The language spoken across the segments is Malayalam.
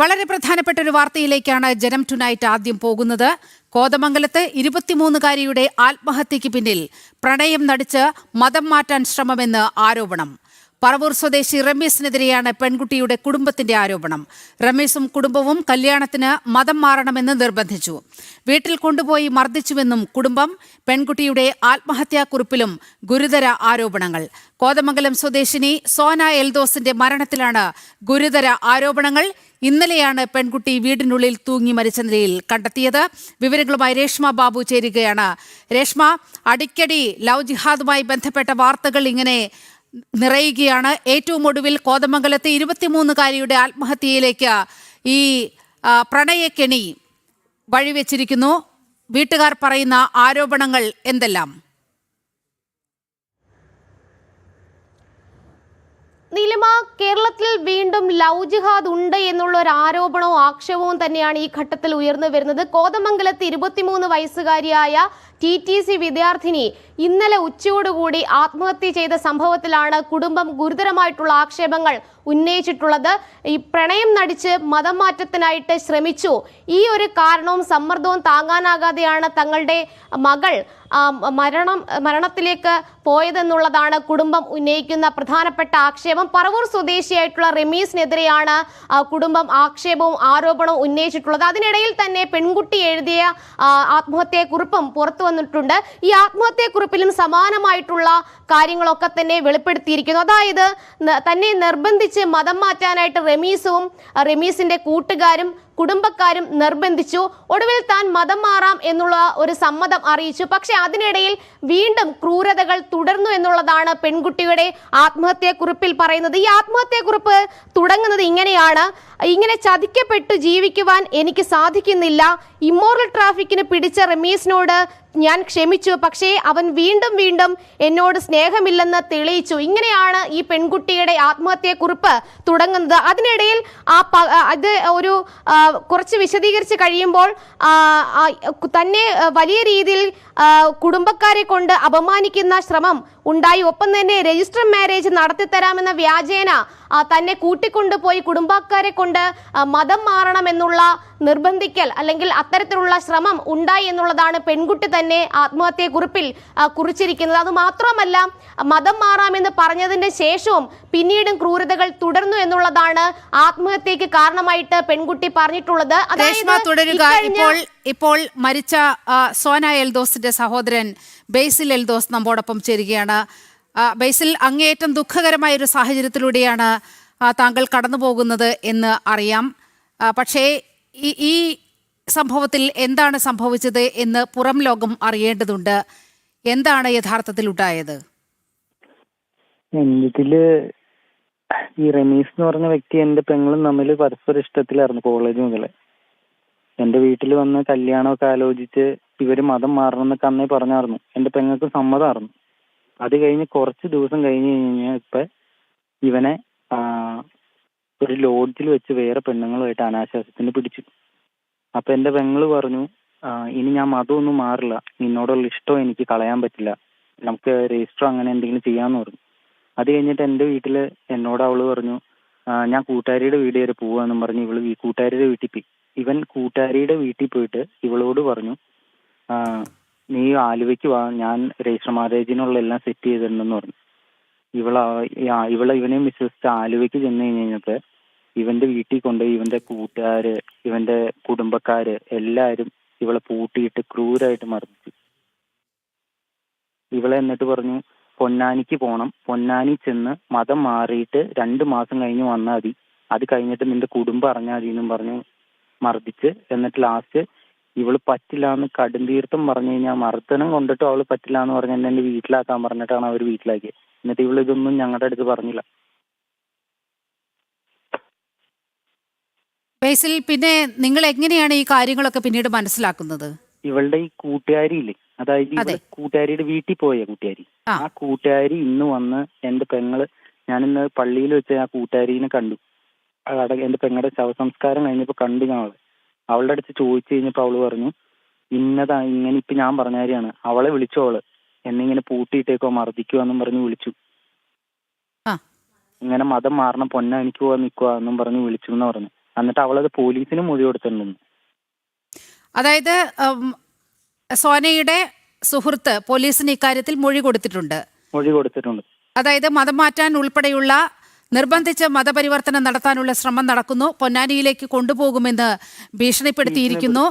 വളരെ പ്രധാനപ്പെട്ട ഒരു വാർത്തയിലേക്കാണ് ജനം ടുനൈറ്റ് ആദ്യം പോകുന്നത്. കോതമംഗലത്ത് ഇരുപത്തിമൂന്നുകാരിയുടെ ആത്മഹത്യയ്ക്ക് പിന്നിൽ പ്രണയം നടിച്ച് മതം മാറ്റാൻ ശ്രമമെന്ന് ആരോപണം. പറവൂർ സ്വദേശി രമേശിനെതിരെയാണ് പെൺകുട്ടിയുടെ കുടുംബത്തിന്റെ ആരോപണം. രമേശും കുടുംബവും കല്യാണത്തിന് മതം മാറണമെന്ന് നിർബന്ധിച്ചു. വീട്ടിൽ കൊണ്ടുപോയി മർദ്ദിച്ചുവെന്നും കുടുംബം പെൺകുട്ടിയുടെ ആത്മഹത്യാക്കുറിപ്പിലും ഗുരുതര ആരോപണങ്ങൾ. കോതമംഗലം സ്വദേശിനി സോന എൽദോസിന്റെ മരണത്തിലാണ് ഗുരുതര ആരോപണങ്ങൾ. ഇന്നലെയാണ് പെൺകുട്ടി വീടിനുള്ളിൽ തൂങ്ങി മരിച്ച നിലയിൽ കണ്ടെത്തിയത്. വിവരങ്ങളുമായി രേഷ്മ ബാബു ചേരുകയാണ്. രേഷ്മ അടിക്കടി ലവ് ജിഹാദുമായി ബന്ധപ്പെട്ട വാർത്തകൾ ഇങ്ങനെ നിറയുകയാണ്. ഏറ്റവും ഒടുവിൽ കോതമംഗലത്തെ ഇരുപത്തിമൂന്നുകാരിയുടെ ആത്മഹത്യയിലേക്ക് ഈ പ്രണയക്കെണി വഴിവെച്ചിരിക്കുന്നു. വീട്ടുകാർ പറയുന്ന ആരോപണങ്ങൾ എന്തെല്ലാം? നീലിമ കേരളത്തിൽ വീണ്ടും ലവ് ജിഹാദ് ഉണ്ട് എന്നുള്ള ഒരു ആരോപണവും ആക്ഷേപവും തന്നെയാണ് ഈ ഘട്ടത്തിൽ ഉയർന്നു വരുന്നത്. കോതമംഗലത്ത് ഇരുപത്തിമൂന്ന് വയസ്സുകാരിയായ ടി ടി സി വിദ്യാർത്ഥിനി ഇന്നലെ ഉച്ചയോടുകൂടി ആത്മഹത്യ ചെയ്ത സംഭവത്തിലാണ് കുടുംബം ഗുരുതരമായിട്ടുള്ള ആക്ഷേപങ്ങൾ ഉന്നയിച്ചിട്ടുള്ളത്. ഈ പ്രണയം നടിച്ച് മതം മാറ്റത്തിനായിട്ട് ശ്രമിച്ചു. ഈ ഒരു കാരണവും സമ്മർദ്ദവും താങ്ങാനാകാതെയാണ് തങ്ങളുടെ മകൾ മരണം മരണത്തിലേക്ക് പോയതെന്നുള്ളതാണ് കുടുംബം ഉന്നയിക്കുന്ന പ്രധാനപ്പെട്ട ആക്ഷേപം. പറവൂർ സ്വദേശിയായിട്ടുള്ള റമീസിനെതിരെയാണ് കുടുംബം ആക്ഷേപവും ആരോപണവും ഉന്നയിച്ചിട്ടുള്ളത്. അതിനിടയിൽ തന്നെ പെൺകുട്ടി എഴുതിയ ആത്മഹത്യക്കുറിപ്പും പുറത്തു വന്നിട്ടുണ്ട്. ഈ ആത്മഹത്യക്കുറിപ്പിലും സമാനമായിട്ടുള്ള കാര്യങ്ങളൊക്കെ തന്നെ വെളിപ്പെടുത്തിയിരിക്കുന്നു. അതായത് തന്നെ നിർബന്ധിച്ച് മതം മാറ്റാനായിട്ട് റമീസും റെമീസിന്റെ കൂട്ടുകാരും കുടുംബക്കാരും നിർബന്ധിച്ചു. ഒടുവിൽ താൻ മതം മാറാം എന്നുള്ള ഒരു സമ്മതം അറിയിച്ചു. പക്ഷെ അതിനിടയിൽ വീണ്ടും ക്രൂരതകൾ തുടർന്നു എന്നുള്ളതാണ് പെൺകുട്ടിയുടെ ആത്മഹത്യക്കുറിപ്പിൽ പറയുന്നത്. ഈ ആത്മഹത്യക്കുറിപ്പ് തുടങ്ങുന്നത് ഇങ്ങനെയാണ്. ഇങ്ങനെ ചതിക്കപ്പെട്ടു ജീവിക്കുവാൻ എനിക്ക് സാധിക്കുന്നില്ല. ഇമ്മോറൽ ട്രാഫിക്കിന് പിടിച്ച റമീസിനോട് ഞാൻ ക്ഷമിച്ചു. പക്ഷേ അവൻ വീണ്ടും വീണ്ടും എന്നോട് സ്നേഹമില്ലെന്ന് തെളിയിച്ചു. ഇങ്ങനെയാണ് ഈ പെൺകുട്ടിയുടെ ആത്മഹത്യക്കുറിപ്പ് തുടങ്ങുന്നത്. അതിനിടയിൽ ആ അത് ഒരു കുറച്ച് വിശദീകരിച്ച് കഴിയുമ്പോൾ തന്നെ വലിയ രീതിയിൽ കുടുംബക്കാരെ കൊണ്ട് അപമാനിക്കുന്ന ശ്രമം ഉണ്ടായി. ഒപ്പം തന്നെ രജിസ്റ്റർ മാരേജ് നടത്തിത്തരാമെന്ന വ്യാജേന തന്നെ കൂട്ടിക്കൊണ്ടുപോയി കുടുംബക്കാരെ കൊണ്ട് മതം മാറണമെന്നുള്ള നിർബന്ധിക്കൽ അല്ലെങ്കിൽ അത്തരത്തിലുള്ള ശ്രമം ഉണ്ടായി എന്നുള്ളതാണ് പെൺകുട്ടി തന്നെ ആത്മഹത്യക്കുറിപ്പിൽ കുറിച്ചിരിക്കുന്നത്. അത് മാത്രമല്ല മതം മാറാമെന്ന് പറഞ്ഞതിന്റെ ശേഷവും പിന്നീടും ക്രൂരതകൾ തുടർന്നു എന്നുള്ളതാണ് ആത്മഹത്യക്ക് കാരണമായിട്ട് പെൺകുട്ടി പറഞ്ഞിട്ടുള്ളത്. തുടരുക. ഇപ്പോൾ ഇപ്പോൾ മരിച്ച സോന എൽദോസിന്റെ സഹോദരൻ ബേസിൽ എൽദോസ് നമ്മോടൊപ്പം ചേരുകയാണ്. ബേസിൽ അങ്ങേയറ്റം ദുഃഖകരമായ ഒരു സാഹചര്യത്തിലൂടെയാണ് താങ്കൾ കടന്നു പോകുന്നത് എന്ന് അറിയാം. പക്ഷേ ഈ ഈ സംഭവത്തിൽ എന്താണ് സംഭവിച്ചത് എന്ന് പുറം ലോകം അറിയേണ്ടതുണ്ട്. എന്താണ് യഥാർത്ഥത്തിൽ ഉണ്ടായത് ഇതിൽ ഈ റമീസ് എന്ന് പറഞ്ഞ വ്യക്തി എന്റെ പെങ്ങളും തമ്മിൽ പരസ്പര ഇഷ്ടത്തിലായിരുന്നു കോളേജ് മുതൽ. എന്റെ വീട്ടിൽ വന്ന് കല്യാണമൊക്കെ ആലോചിച്ച് ഇവർ മതം മാറണമെന്നൊക്കെ അന്നേ പറഞ്ഞായിരുന്നു. എന്റെ പെങ്ങൾക്ക് സമ്മതമായിരുന്നു. അത് കഴിഞ്ഞ് കുറച്ച് ദിവസം കഴിഞ്ഞ് കഴിഞ്ഞാൽ ഇപ്പൊ ഇവനെ ഒരു ലോഡ്ജിൽ വെച്ച് വേറെ പെണ്ണുങ്ങളുമായിട്ട് അനാശാസ്യത്തിന് പിടിച്ചു. അപ്പൊ എന്റെ പെങ്ങൾ പറഞ്ഞു ഇനി ഞാൻ മതമൊന്നും മാറില്ല. നിന്നോടുള്ള ഇഷ്ടം എനിക്ക് കളയാൻ പറ്റില്ല. നമുക്ക് രജിസ്റ്റർ അങ്ങനെ എന്തെങ്കിലും ചെയ്യാന്ന് പറഞ്ഞു. അത് കഴിഞ്ഞിട്ട് എന്റെ വീട്ടിൽ എന്നോട് അവൾ പറഞ്ഞു ഞാൻ കൂട്ടുകാരിയുടെ വീട് വരെ പോവാന്നും പറഞ്ഞു ഇവൾ കൂട്ടുകാരിയുടെ വീട്ടിൽ പോയി. ഇവൻ കൂട്ടുകാരിയുടെ വീട്ടിൽ പോയിട്ട് ഇവളോട് പറഞ്ഞു നീ ആലുവയ്ക്ക് വാ. ഞാൻ രജിസ്റ്റർ മാരേജിനുള്ള എല്ലാം സെറ്റ് ചെയ്തിട്ടുണ്ടെന്ന് പറഞ്ഞു. ഇവള ഇവളെ ഇവനെയും വിശ്വസിച്ച് ആലുവയ്ക്ക് ചെന്ന് കഴിഞ്ഞ് കഴിഞ്ഞപ്പോ ഇവന്റെ വീട്ടിൽ കൊണ്ടുപോയി ഇവന്റെ കൂട്ടുകാര് ഇവന്റെ കുടുംബക്കാര് എല്ലാരും ഇവളെ പൂട്ടിയിട്ട് ക്രൂരായിട്ട് മർദ്ദിച്ചു. ഇവളെ എന്നിട്ട് പറഞ്ഞു പൊന്നാനിക്ക് പോണം. പൊന്നാനി ചെന്ന് മതം മാറിയിട്ട് രണ്ട് മാസം കഴിഞ്ഞ് വന്നാൽ മതി. അത് കഴിഞ്ഞിട്ട് നിന്റെ കുടുംബം അറിഞ്ഞാൽ മതി എന്നും പറഞ്ഞു മർദ്ദിച്ച്. എന്നിട്ട് ലാസ്റ്റ് ഇവൾ പറ്റില്ല എന്ന് കടും തീർത്തും പറഞ്ഞു കഴിഞ്ഞാൽ മർദ്ദനം കൊണ്ടിട്ട് അവൾ പറ്റില്ല എന്ന് പറഞ്ഞ് എന്നെ വീട്ടിലാക്കാൻ പറഞ്ഞിട്ടാണ് അവർ വീട്ടിലാക്കിയത് എന്നിട്ട് ഇവൾ ഇതൊന്നും ഞങ്ങളുടെ അടുത്ത് പറഞ്ഞില്ല. ബേസിൽ പിന്നെ നിങ്ങൾ എങ്ങനെയാണ് ഈ കാര്യങ്ങളൊക്കെ പിന്നീട് മനസ്സിലാക്കുന്നത്? ഇവളുടെ ഈ കൂട്ടുകാരി ഇല്ലേ അതായത് അതെ. കൂട്ടുകാരിയുടെ വീട്ടിൽ പോയ കൂട്ടുകാരി. ആ. കൂട്ടുകാരി ഇന്ന് വന്ന് എന്റെ പെങ്ങൾ ഞാനിന്ന് പള്ളിയിൽ വെച്ച് ആ കൂട്ടുകാരിനെ കണ്ടു. അവിടെ എന്റെ പെങ്ങളുടെ ശവസംസ്കാരം കഴിഞ്ഞപ്പോ കണ്ടു ഞാൻ അവളെ അവളുടെ അടുത്ത് ചോദിച്ചു കഴിഞ്ഞപ്പോ അവൾ പറഞ്ഞു ഇന്നതാ ഇങ്ങനെ ഇപ്പൊ ഞാൻ പറഞ്ഞ കാര്യമാണ്. അവളെ വിളിച്ചു അവൾ? എന്നിങ്ങനെ പൂട്ടിയിട്ടേക്കോ മർദ്ദിക്കുക എന്നും പറഞ്ഞ് വിളിച്ചു. ഇങ്ങനെ മതം മാറണം പൊന്ന എനിക്ക് പോവാൻ നിൽക്കുക എന്നും പറഞ്ഞ് വിളിച്ചു എന്ന് പറഞ്ഞു. എന്നിട്ട് അവളത് പോലീസിന് മൊഴി കൊടുത്തിട്ടുണ്ടെന്ന് അതായത് സോനയുടെ സുഹൃത്ത് പോലീസിന് ഇക്കാര്യത്തിൽ മൊഴി കൊടുത്തിട്ടുണ്ട്. മൊഴി കൊടുത്തിട്ടുണ്ട്. അതായത് മതം മാറ്റാൻ ഉൾപ്പെടെയുള്ള നിർബന്ധിച്ച് മതപരിവർത്തനം നടത്താനുള്ള ശ്രമം നടക്കുന്നു. പൊന്നാനിയിലേക്ക് കൊണ്ടുപോകുമെന്ന് ഭീഷണിപ്പെടുത്തിയിരിക്കുന്നു.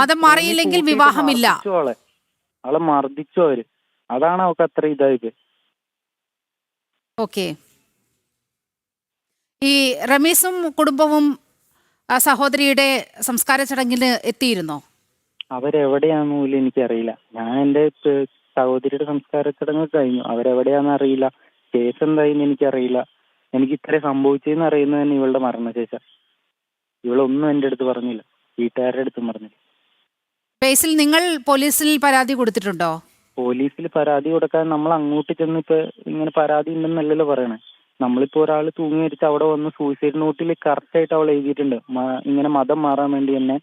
മതം മാറിയില്ലെങ്കിൽ വിവാഹമില്ല. അവളെ മർദ്ദിച്ചു അവർ. അതാണ് അവൾക്ക് അത്ര ഇതായത്. ഓക്കെ. ഈ റമീസും കുടുംബവും ആ സഹോദരിയുടെ സംസ്കാര ചടങ്ങിന് എത്തിയിരുന്നോ? അവരെവിടെയാന്ന് പോലും എനിക്കറിയില്ല. ഞാൻ എന്റെ സഹോദരിയുടെ സംസ്കാര ചടങ്ങ് കഴിഞ്ഞു. അവരെവിടെയാന്ന് അറിയില്ല. കേസ് എന്തായെന്ന് എനിക്കറിയില്ല. എനിക്ക് ഇത്ര സംഭവിച്ചെന്ന് അറിയുന്നത് തന്നെ ഇവളുടെ മരണശേഷം. ഇവളൊന്നും എന്റെ അടുത്ത് പറഞ്ഞില്ല. വീട്ടുകാരുടെ അടുത്തും പറഞ്ഞില്ല. ബേസിൽ നിങ്ങൾ പോലീസിൽ പരാതി കൊടുത്തിട്ടുണ്ടോ? പോലീസിൽ പരാതി കൊടുക്കാൻ നമ്മൾ അങ്ങോട്ട് ചെന്ന് ഇപ്പൊ ഇങ്ങനെ പരാതി ഉണ്ടെന്നല്ലല്ലോ പറയണേ. നമ്മളിപ്പോ ഒരാൾ തൂങ്ങി മരിച്ച് അവിടെ വന്ന് സൂയിസൈഡ് നോട്ടിൽ കറക്റ്റ് ആയിട്ട് അവൾ എഴുതിയിട്ടുണ്ട്. ഇങ്ങനെ മതം മാറാൻ വേണ്ടി തന്നെ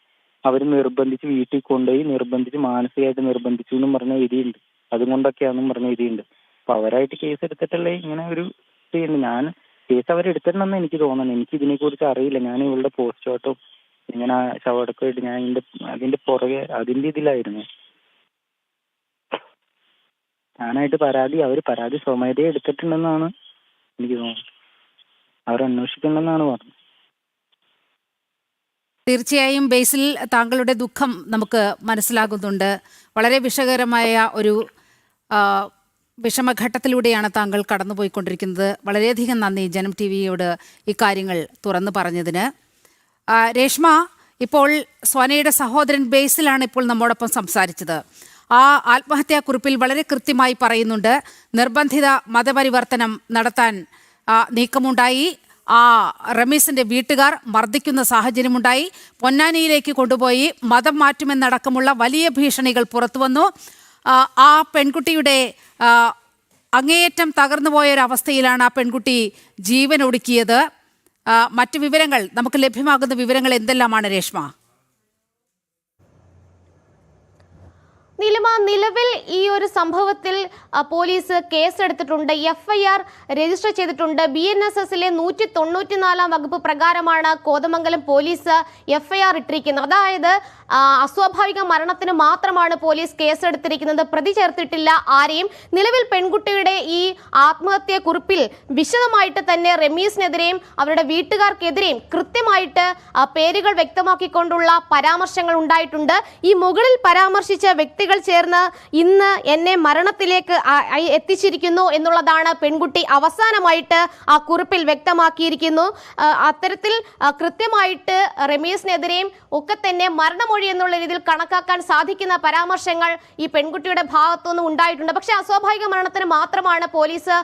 അവർ നിർബന്ധിച്ച് വീട്ടിൽ കൊണ്ടുപോയി നിർബന്ധിച്ച് മാനസികമായിട്ട് നിർബന്ധിച്ചു എന്നും പറഞ്ഞ എഴുതിയുണ്ട് അതുകൊണ്ടൊക്കെയാണെന്നും പറഞ്ഞ എഴുതിയുണ്ട് അപ്പൊ അവരായിട്ട് കേസ് എടുത്തിട്ടല്ലേ ഇങ്ങനെ ഒരു ഞാൻ കേസ് അവരെടുത്തിട്ടുണ്ടെന്ന് എനിക്ക് തോന്നണം. എനിക്ക് ഇതിനെ കുറിച്ച് അറിയില്ല. ഞാൻ ഇവളുടെ പോസ്റ്റ്മോർട്ടം ഇങ്ങനെ ശവടക്കമായിട്ട് ഞാൻ അതിന്റെ അതിന്റെ പുറകെ അതിന്റെ ഇതിലായിരുന്നു. ഞാനായിട്ട് പരാതി അവർ പരാതി സ്വമേധയെ എടുത്തിട്ടുണ്ടെന്നാണ് എനിക്ക് തോന്നുന്നത്. അവർ അന്വേഷിക്കണമെന്നാണ് പറഞ്ഞത്. തീർച്ചയായും ബേസിൽ താങ്കളുടെ ദുഃഖം നമുക്ക് മനസ്സിലാകുന്നുണ്ട്. വളരെ വിഷകരമായ ഒരു വിഷമഘട്ടത്തിലൂടെയാണ് താങ്കൾ കടന്നുപോയിക്കൊണ്ടിരിക്കുന്നത്. വളരെയധികം നന്ദി ജനം ടി വിയോട് ഇക്കാര്യങ്ങൾ തുറന്നു പറഞ്ഞതിന്. രേഷ്മ ഇപ്പോൾ സ്വനയുടെ സഹോദരൻ ബേസിലാണ് ഇപ്പോൾ നമ്മോടൊപ്പം സംസാരിച്ചത്. ആ ആത്മഹത്യാക്കുറിപ്പിൽ വളരെ കൃത്യമായി പറയുന്നുണ്ട് നിർബന്ധിത മതപരിവർത്തനം നടത്താൻ നീക്കമുണ്ടായി. ആ റമീസിന്റെ വീട്ടുകാർ മർദ്ദിക്കുന്ന സാഹചര്യമുണ്ടായി. പൊന്നാനിയിലേക്ക് കൊണ്ടുപോയി മതം മാറ്റുമെന്നടക്കമുള്ള വലിയ ഭീഷണികൾ പുറത്തുവന്നു ആ, പെൺകുട്ടിയുടെ അങ്ങേയറ്റം തകർന്നു പോയൊരവസ്ഥയിലാണ് ആ പെൺകുട്ടി ആ, മറ്റു വിവരങ്ങൾ നമുക്ക് ലഭ്യമാകുന്ന വിവരങ്ങൾ എന്തെല്ലാമാണ് രേഷ്മ? നിലിമ നിലവിൽ ഈ ഒരു സംഭവത്തിൽ പോലീസ് കേസെടുത്തിട്ടുണ്ട്. എഫ് ഐ ആർ രജിസ്റ്റർ ചെയ്തിട്ടുണ്ട്. ബി എൻ എസ് എസിലെ നൂറ്റി തൊണ്ണൂറ്റിനാലാം വകുപ്പ് പ്രകാരമാണ് Kothamangalam police F I R ഇട്ടിരിക്കുന്നത്. അതായത് അസ്വാഭാവിക മരണത്തിന് മാത്രമാണ് പോലീസ് കേസെടുത്തിരിക്കുന്നത്. പ്രതി ചേർത്തിട്ടില്ല ആരെയും. നിലവിൽ പെൺകുട്ടിയുടെ ഈ ആത്മഹത്യ കുറിപ്പിൽ വിശദമായിട്ട് തന്നെ റമീസിനെതിരെയും അവരുടെ വീട്ടുകാർക്കെതിരെയും കൃത്യമായിട്ട് പേരുകൾ വ്യക്തമാക്കിക്കൊണ്ടുള്ള പരാമർശങ്ങൾ ഉണ്ടായിട്ടുണ്ട്. ഈ മുകളിൽ പരാമർശിച്ച വ്യക്തികൾ ചേർന്ന് ഇന്ന് എന്നെ മരണത്തിലേക്ക് എത്തിച്ചിരിക്കുന്നു എന്നുള്ളതാണ് പെൺകുട്ടി അവസാനമായിട്ട് ആ കുറിപ്പിൽ വ്യക്തമാക്കിയിരിക്കുന്നു. അത്തരത്തിൽ കൃത്യമായിട്ട് റമീസിനെതിരെയും ഒക്കെ തന്നെ മരണമൊഴി എന്നുള്ള രീതിയിൽ കണക്കാക്കാൻ സാധിക്കുന്ന പരാമർശങ്ങൾ ഈ പെൺകുട്ടിയുടെ ഭാഗത്തുനിന്ന് ഉണ്ടായിട്ടുണ്ട്. പക്ഷേ അസ്വാഭാവിക മരണത്തിന് മാത്രമാണ് പോലീസ്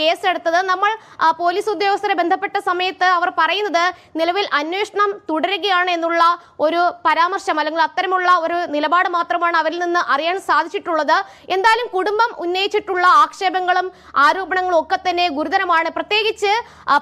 കേസെടുത്തത്. നമ്മൾ പോലീസ് ഉദ്യോഗസ്ഥരെ ബന്ധപ്പെട്ട സമയത്ത് അവർ പറയുന്നത് നിലവിൽ അന്വേഷണം തുടരുകയാണ് എന്നുള്ള ഒരു പരാമർശം അല്ലെങ്കിൽ അത്തരമുള്ള ഒരു നിലപാട് മാത്രമാണ് അവരിൽ നിന്ന് അറിയാൻ സാധിച്ചിട്ടുള്ളത്. എന്തായാലും കുടുംബം ഉന്നയിച്ചിട്ടുള്ള ആക്ഷേപങ്ങളും ആരോപണങ്ങളും ഒക്കെ തന്നെ ഗുരുതരമാണ്. പ്രത്യേകിച്ച്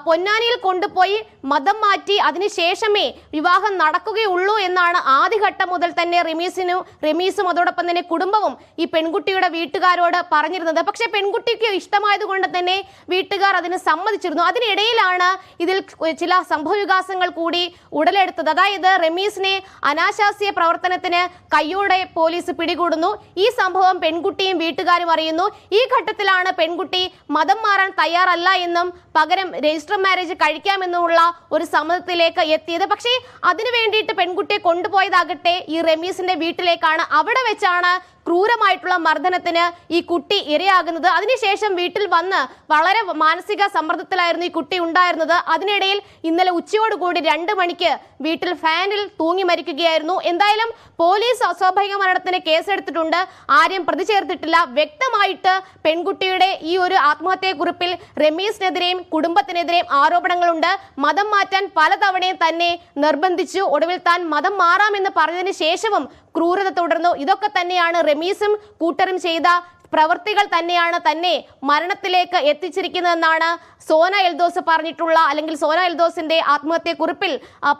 പൊന്നാനിയിൽ കൊണ്ടുപോയി മതം മാറ്റി അതിനുശേഷമേ വിവാഹം നടക്കുകയുള്ളൂ എന്നാണ് ആദ്യഘട്ടം മുതൽ തന്നെ റിമീസിനും റിമീസും അതോടൊപ്പം തന്നെ കുടുംബവും ഈ പെൺകുട്ടിയുടെ വീട്ടുകാരോട് പറഞ്ഞിരുന്നത്. പക്ഷേ പെൺകുട്ടിക്ക് ഇഷ്ടമായതുകൊണ്ട് തന്നെ വീട്ടുകാർ അതിന് സമ്മതിച്ചിരുന്നു. അതിനിടയിലാണ് ഇതിൽ ചില സംഭവവികാസങ്ങൾ കൂടി ഉടലെടുത്തത്. അതായത് റമീസിനെ അനാശാസ്യ പ്രവർത്തനത്തിന് കയ്യോടെ പോലീസ് പിടികൂടുന്നു. ഈ സംഭവം പെൺകുട്ടിയും വീട്ടുകാരും അറിയുന്നു. ഈ ഘട്ടത്തിലാണ് പെൺകുട്ടി മതം മാറാൻ തയ്യാറല്ല എന്നും പകരം രജിസ്റ്റർ മാരേജ് കഴിക്കാമെന്നുമുള്ള ഒരു സമ്മതത്തിലേക്ക് എത്തിയത്. പക്ഷേ അതിനു വേണ്ടിയിട്ട് പെൺകുട്ടിയെ കൊണ്ടുപോയതാകട്ടെ ഈ റമീസിന്റെ വീട്ടിലേക്കാണ്. അവിടെ വെച്ചാണ് ക്രൂരമായിട്ടുള്ള മർദ്ദനത്തിന് ഈ കുട്ടി ഇരയാകുന്നത്. അതിനുശേഷം വീട്ടിൽ വന്ന് വളരെ മാനസിക സമ്മർദ്ദത്തിലായിരുന്നു ഈ കുട്ടി ഉണ്ടായിരുന്നത്. അതിനിടയിൽ ഇന്നലെ ഉച്ചയോടുകൂടി രണ്ട് മണിക്ക് വീട്ടിൽ ഫാനിൽ തൂങ്ങി മരിക്കുകയായിരുന്നു. എന്തായാലും പോലീസ് അസ്വാഭാവിക മരണത്തിന് കേസെടുത്തിട്ടുണ്ട്. ആരെയും പ്രതി വ്യക്തമായിട്ട് പെൺകുട്ടിയുടെ ഈ ഒരു ആത്മഹത്യക്കുറിപ്പിൽ റമീസിനെതിരെയും കുടുംബത്തിനെതിരെയും ആരോപണങ്ങളുണ്ട്. മതം മാറ്റാൻ പലതവണയും തന്നെ നിർബന്ധിച്ചു. ഒടുവിൽ താൻ മതം മാറാമെന്ന് പറഞ്ഞതിന് ശേഷവും ക്രൂരത തുടർന്നു. ഇതൊക്കെ തന്നെയാണ് റമീസും കൂട്ടരും ചെയ്ത പ്രവർത്തികൾ തന്നെയാണ് തന്നെ മരണത്തിലേക്ക് എത്തിച്ചിരിക്കുന്നതെന്നാണ് സോന എൽദോസ് പറഞ്ഞിട്ടുള്ള അല്ലെങ്കിൽ സോന എൽദോസിന്റെ ആത്മഹത്യക്കുറിപ്പിൽ കുറിപ്പിൽ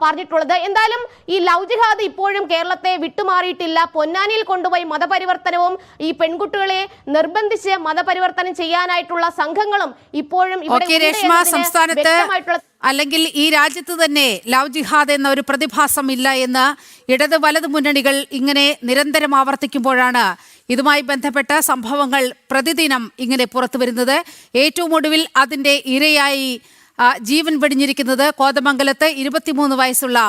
പറഞ്ഞിട്ടുള്ളത്. എന്തായാലും ഈ ലവ് ജിഹാദ് ഇപ്പോഴും കേരളത്തെ വിട്ടുമാറിയിട്ടില്ല. പൊന്നാനിയിൽ കൊണ്ടുപോയി മതപരിവർത്തനവും ഈ പെൺകുട്ടികളെ നിർബന്ധിച്ച് മതപരിവർത്തനം ചെയ്യാനായിട്ടുള്ള സംഘങ്ങളും ഇപ്പോഴും ഇവിടെ സംസ്ഥാനത്ത് അല്ലെങ്കിൽ ഈ രാജ്യത്ത് തന്നെ ലവ് ജിഹാദ് എന്ന ഒരു പ്രതിഭാസം ഇല്ല എന്ന് ഇടത് വലത് മുന്നണികൾ ഇങ്ങനെ നിരന്തരം ആവർത്തിക്കുമ്പോഴാണ് ഇതുമായി ബന്ധപ്പെട്ട സംഭവങ്ങൾ പ്രതിദിനം ഇങ്ങനെ പുറത്തു വരുന്നത്. ഏറ്റവും ഒടുവിൽ അതിന്റെ ഇരയായി ജീവൻ വെടിഞ്ഞിരിക്കുന്നത് കോതമംഗലത്ത് ഇരുപത്തിമൂന്ന് വയസ്സുള്ള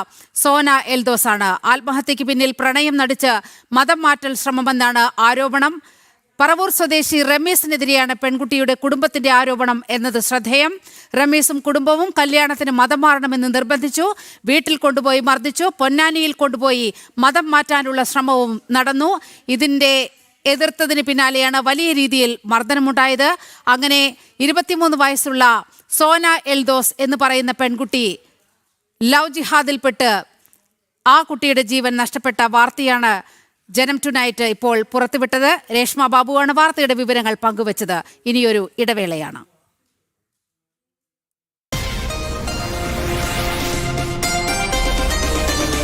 സോന എൽദോസാണ്. ആത്മഹത്യയ്ക്ക് പിന്നിൽ പ്രണയം നടിച്ച് മതം മാറ്റൽ ശ്രമമെന്നാണ് ആരോപണം. പറവൂർ സ്വദേശി റമീസിനെതിരെയാണ് പെൺകുട്ടിയുടെ കുടുംബത്തിന്റെ ആരോപണം എന്നത് ശ്രദ്ധേയം. റമീസും കുടുംബവും കല്യാണത്തിന് മതം മാറണമെന്ന് നിർബന്ധിച്ചു. വീട്ടിൽ കൊണ്ടുപോയി മർദ്ദിച്ചു. പൊന്നാനിയിൽ കൊണ്ടുപോയി മതം മാറ്റാനുള്ള ശ്രമവും നടന്നു. ഇതിന്റെ എതിർത്തതിന് പിന്നാലെയാണ് വലിയ രീതിയിൽ മർദ്ദനമുണ്ടായത്. അങ്ങനെ ഇരുപത്തിമൂന്ന് വയസ്സുള്ള സോന എൽദോസ് എന്ന് പറയുന്ന പെൺകുട്ടി ലവ് ജിഹാദിൽപ്പെട്ട് ആ കുട്ടിയുടെ ജീവൻ നഷ്ടപ്പെട്ട വാർത്തയാണ് ജനം ടുനൈറ്റ് ഇപ്പോൾ പുറത്തുവിട്ടത് രേഷ്മ ബാബുവാണ് വാർത്തയുടെ വിവരങ്ങൾ പങ്കുവച്ചത്. ഇനിയൊരു ഇടവേളയാണ്.